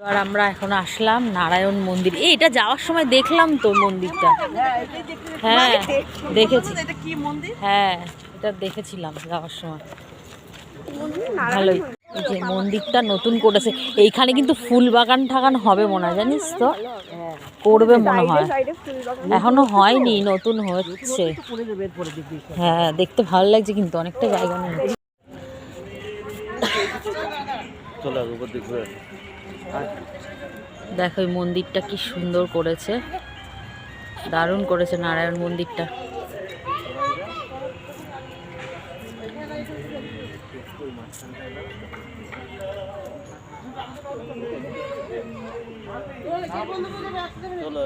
এবার আমরা এখন আসলাম নারায়ণ মন্দির। এই এটা যাওয়ার সময় দেখলাম তো মন্দিরটা। হ্যাঁ দেখেছি। কি মন্দির? হ্যাঁ এটা দেখেছিলাম যাওয়ার সময়। ভালোই। যে মন্দিরটা নতুন করেছে। এইখানে কিন্তু ফুল বাগান ঠাগান হবে মনে হয় জানিস তো? করবে মনে হয়। এখনও হয়নি নতুন হচ্ছে। হ্যাঁ দেখতে ভালো লাগছে কিন্তু অনেকটা জায়গা নেই চলো উপর দিক ঘুরে দেখো এই মন্দিরটা কি সুন্দর করেছে। দারুণ করেছে নারায়ণ মন্দিরটা। চলো।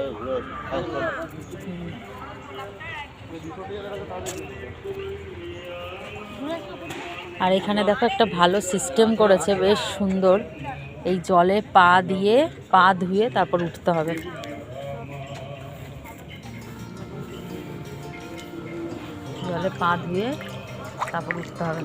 আর এখানে দেখো একটা ভালো সিস্টেম করেছে, বেশ সুন্দর। এই জলে পা দিয়ে, পা ধুয়ে তারপর উঠতে হবে। জলে পা ধুয়ে তারপর উঠতে হবে।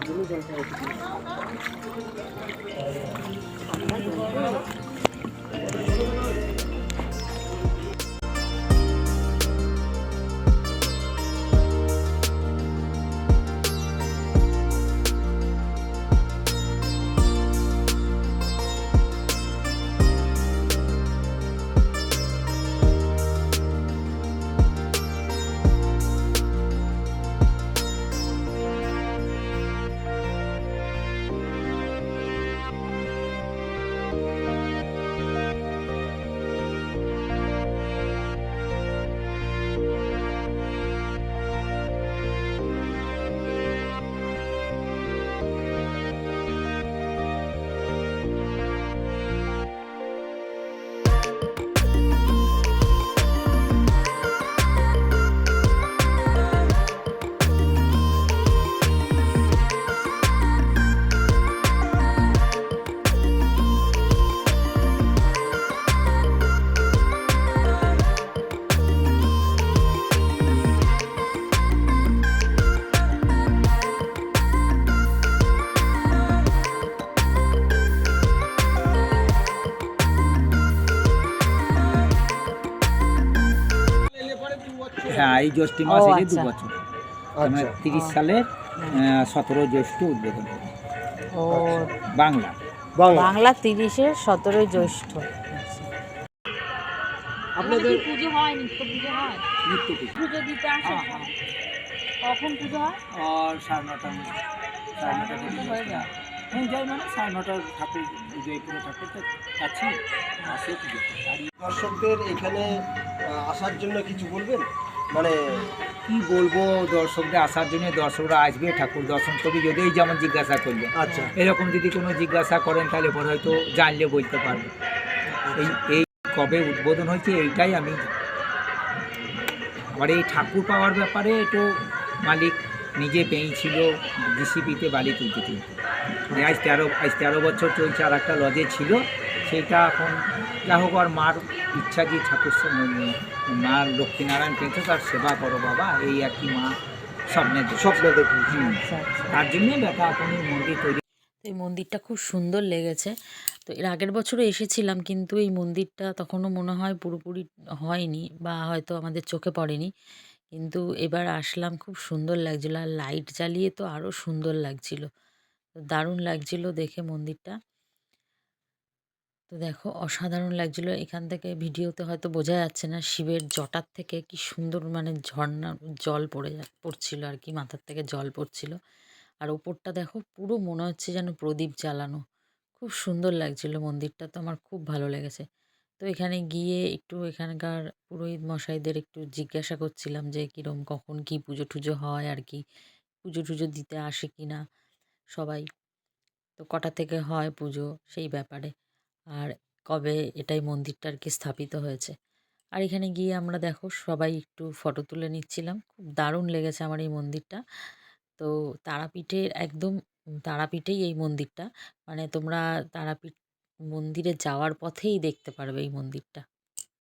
হ্যাঁ এই জ্যৈষ্ঠ মাস এলে দু আচ্ছা। বছর। মানে তিরিশ সালের সতেরো জ্যৈষ্ঠ উদ্বোধন। ও। বাংলা। বাংলা। তিরিশে সতেরোই জ্যৈষ্ঠ। আপনাদের পুজো হয় নিত্য পুজো হয়। নিত্য পুজো। পুজো দিতে আসে হ্যাঁ, হ্যাঁ। কখন পুজো হয়? আর সাড়ে নটা সাড়ে নটা থেকে হয়ে যায়। হ্যাঁ। যাই মানে সাড়ে নটার ঠাকুর উদয়পুরে ঠাকুর কাছে আসে পুজো দর্শকদের এখানে আসার জন্য কিছু বলবেন? মানে কি বলব দর্শকদের আসার জন্য দর্শকরা আসবে ঠাকুর দর্শন করবে যদি এই যেমন জিজ্ঞাসা করলে। আচ্ছা। এরকম যদি কোনো জিজ্ঞাসা করেন তাহলে পরে হয়তো জানলে বলতে পারব। এই এই কবে উদ্বোধন হয়েছে এইটাই আমি আবার এই ঠাকুর পাওয়ার ব্যাপারে একটু মালিক নিজে পেয়েছিল ডিসিপিতে বালি তুলতে তুলতে আজ তেরো আজ তেরো বছর চলছে আর একটা লজে ছিল। সেটা এখন যা হোক আর মার ইচ্ছা যে ঠাকুর মা লক্ষ্মীনারায়ণ পেয়েছে তার সেবা করো বাবা এই আর কি মা স্বপ্নে। স্বপ্ন আচ্ছা তার জন্যে বেটা এখন এই মন্দির তৈরি। তো এই মন্দিরটা খুব সুন্দর লেগেছে। তো এর আগের বছরও এসেছিলাম কিন্তু এই মন্দিরটা তখনও মনে হয় পুরোপুরি হয়নি বা হয়তো আমাদের চোখে পড়েনি। কিন্তু এবার আসলাম খুব সুন্দর লাগছিল। আর লাইট জ্বালিয়ে তো আরও সুন্দর লাগছিল। তো দারুণ লাগছিল দেখে মন্দিরটা। তো দেখো, অসাধারণ লাগছিল। এখান থেকে ভিডিওতে হয়তো বোঝা যাচ্ছে না শিবের জটার থেকে কি সুন্দর মানে ঝর্ণা, জল পড়ে পড়ছিল আর কি, মাথার থেকে জল পড়ছিল। আর ওপরটা দেখো, পুরো মনে হচ্ছে যেন প্রদীপ জ্বালানো। খুব সুন্দর লাগছিল, মন্দিরটা তো আমার খুব ভালো লেগেছে। তো এখানে গিয়ে একটু এখানকার পুরোহিত মশাইদের একটু জিজ্ঞাসা করছিলাম যে কীরম, কখন কি পুজো টুজো হয় আর কি, পুজো টুজো দিতে আসে কি না সবাই। তো কটা থেকে হয় পুজো সেই ব্যাপারে। আর কবে এটাই মন্দিরটা আর কি স্থাপিত হয়েছে। আর এখানে গিয়ে আমরা দেখো সবাই একটু ফটো তুলে নিচ্ছিলাম। খুব দারুণ লেগেছে আমার এই মন্দিরটা। তো তারাপীঠের একদম তারাপীঠেই এই মন্দিরটা। মানে তোমরা তারাপীঠ মন্দিরে যাওয়ার পথেই দেখতে পারবে এই মন্দিরটা।